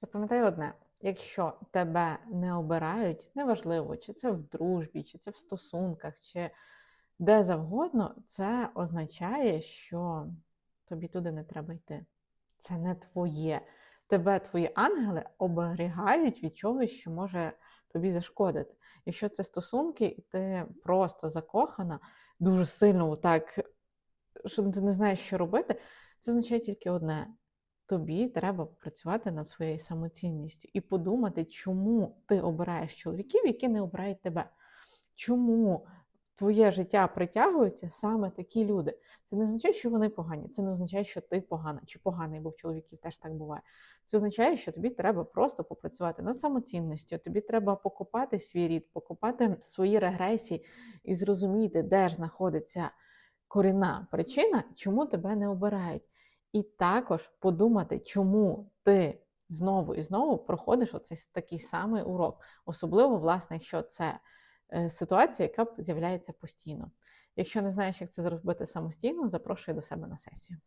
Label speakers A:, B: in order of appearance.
A: Запам'ятай одне: якщо тебе не обирають, неважливо, чи це в дружбі, чи це в стосунках, чи де завгодно, це означає, що тобі туди не треба йти. Це не твоє. Тебе твої ангели оберігають від чогось, що може тобі зашкодити. Якщо це стосунки, і ти просто закохана, дуже сильно так, що ти не знаєш, що робити, це означає тільки одне: тобі треба працювати над своєю самоцінністю і подумати, чому ти обираєш чоловіків, які не обирають тебе. Чому твоє життя притягуються саме такі люди? Це не означає, що вони погані, це не означає, що ти погана чи поганий, бо в чоловіків теж так буває. Це означає, що тобі треба просто попрацювати над самоцінністю, тобі треба покопати свій рід, покопати свої регресії і зрозуміти, де ж знаходиться корінна причина, чому тебе не обирають. І також подумати, чому ти знову і знову проходиш оцей такий самий урок, особливо, власне, якщо це е, ситуація, яка з'являється постійно. Якщо не знаєш, як це зробити самостійно, запрошую до себе на сесію.